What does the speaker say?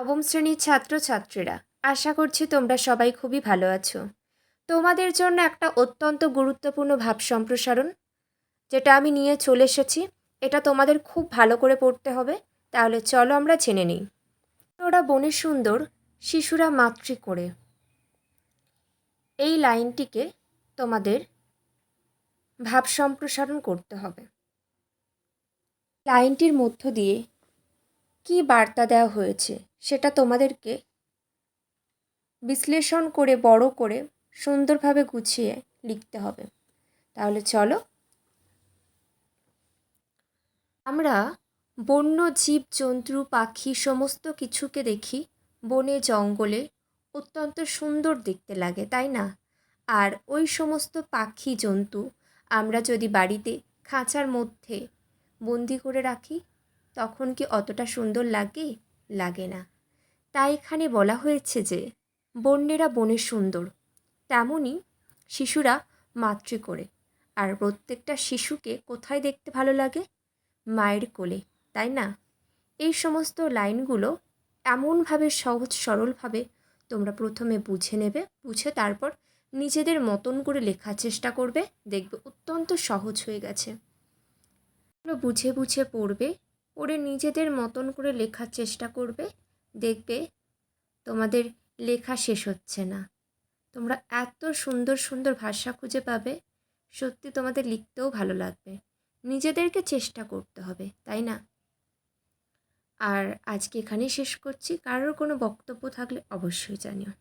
নবম শ্রেণির ছাত্রছাত্রীরা, আশা করছি তোমরা সবাই খুবই ভালো আছো। তোমাদের জন্য একটা অত্যন্ত গুরুত্বপূর্ণ ভাব সম্প্রসারণ, যেটা আমি নিয়ে চলে এসেছি। এটা তোমাদের খুব ভালো করে পড়তে হবে। তাহলে চলো আমরা জেনে নিই। ওরা বনে সুন্দর, শিশুরা মাতৃ করে। এই লাইনটিকে তোমাদের ভাব সম্প্রসারণ করতে হবে। লাইনটির মধ্য দিয়ে কী বার্তা দেওয়া হয়েছে সেটা তোমাদেরকে বিশ্লেষণ করে, বড় করে, সুন্দরভাবে গুছিয়ে লিখতে হবে। তাহলে চলো। আমরা বন্য, জীব, জন্তু, পাখি সমস্ত কিছুকে দেখি। বনে, জঙ্গলে অত্যন্ত সুন্দর দেখতে লাগে, তাই না? আর ওই সমস্ত পাখি, জন্তু আমরা যদি বাড়িতে খাঁচার মধ্যে বন্দি করে রাখি তখন কি অতটা সুন্দর লাগে? লাগে না। তাই এখানে বলা হয়েছে যে, বন্যেরা বনে সুন্দর তেমনই শিশুরা মাতৃ করে। আর প্রত্যেকটা শিশুকে কোথায় দেখতে ভালো লাগে? মায়ের কোলে, তাই না? এই সমস্ত লাইনগুলো এমনভাবে সহজ সরলভাবে তোমরা প্রথমে বুঝে নেবে, বুঝে তারপর নিজেদের মতন করে লেখার চেষ্টা করবে, দেখবে অত্যন্ত সহজ হয়ে গেছে। বুঝে বুঝে পড়বে পড়ে নিজেদের মতন করে লেখার চেষ্টা করবে, দেখবে তোমাদের লেখা শেষ হচ্ছে না। তোমরা এত সুন্দর সুন্দর ভাষা খুঁজে পাবে, সত্যি তোমাদের লিখতেও ভালো লাগবে। নিজেদেরকে চেষ্টা করতে হবে, তাই না? আর আজকে এখানেই শেষ করছি। কারোর কোনো বক্তব্য থাকলে অবশ্যই জানিও।